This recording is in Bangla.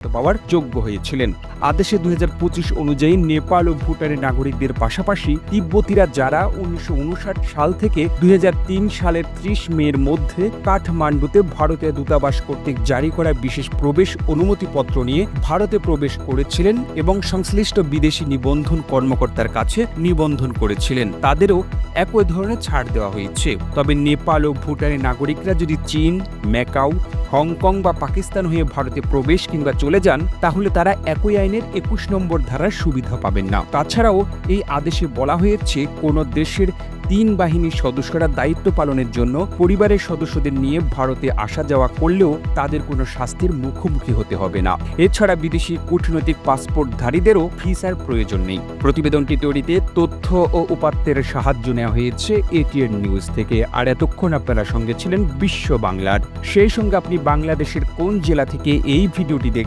পাওয়ার যোগ্য হয়েছিলেন। আদেশে দুই অনুযায়ী নেপাল ও ভুটানের নাগরিকদের পাশাপাশি তিব্বতীরা যারা উনিশশো সাল থেকে দুই সালের ত্রিশ মের মধ্যে কাঠমান্ডুতে ভারতের দূতাবাস কর্তৃক জারি করা বিশেষ প্রবেশ অনুমতিপত্র নিয়ে ভারতে প্রবেশ করেছিলেন এবং সংশ্লিষ্ট বিদেশি নিবন্ধন কর্মকর্তার কাছে নিবন্ধন করেছিলেন। তাদেরও একই ধরনের ছাড় দেওয়া হয়েছে। তবে নেপাল ও ভুটানের নাগরিকরা যদি চীন, ম্যাকাও হংকং বা পাকিস্তান হয়ে ভারতে প্রবেশ কিংবা চলে যান, তাহলে তারা একই আইনের একুশ নম্বর ধারার সুবিধা পাবেন না। তাছাড়াও এই আদেশে বলা হয়েছে, কোনো দেশের তিন বাহিনীর সদস্যরা দায়িত্ব পালনের জন্য পরিবারের সদস্যদের নিয়ে ভারতে আসা যাওয়া করলেও তাদের কোনো শাস্তির মুখোমুখি হতে হবে না। এছাড়া বিদেশি কূটনৈতিক পাসপোর্টধারীদেরও ভিসার প্রয়োজন নেই। প্রতিবেদনটি তৈরিতে তথ্য ও উপাত্তের সাহায্য নেওয়া হয়েছে, এটিএন নিউজ থেকে। আর এতক্ষণ আপনারা সঙ্গে ছিলেন বিশ্ব বাংলার। সেই সঙ্গে আপনি বাংলাদেশের কোন জেলা থেকে এই ভিডিওটি দেখ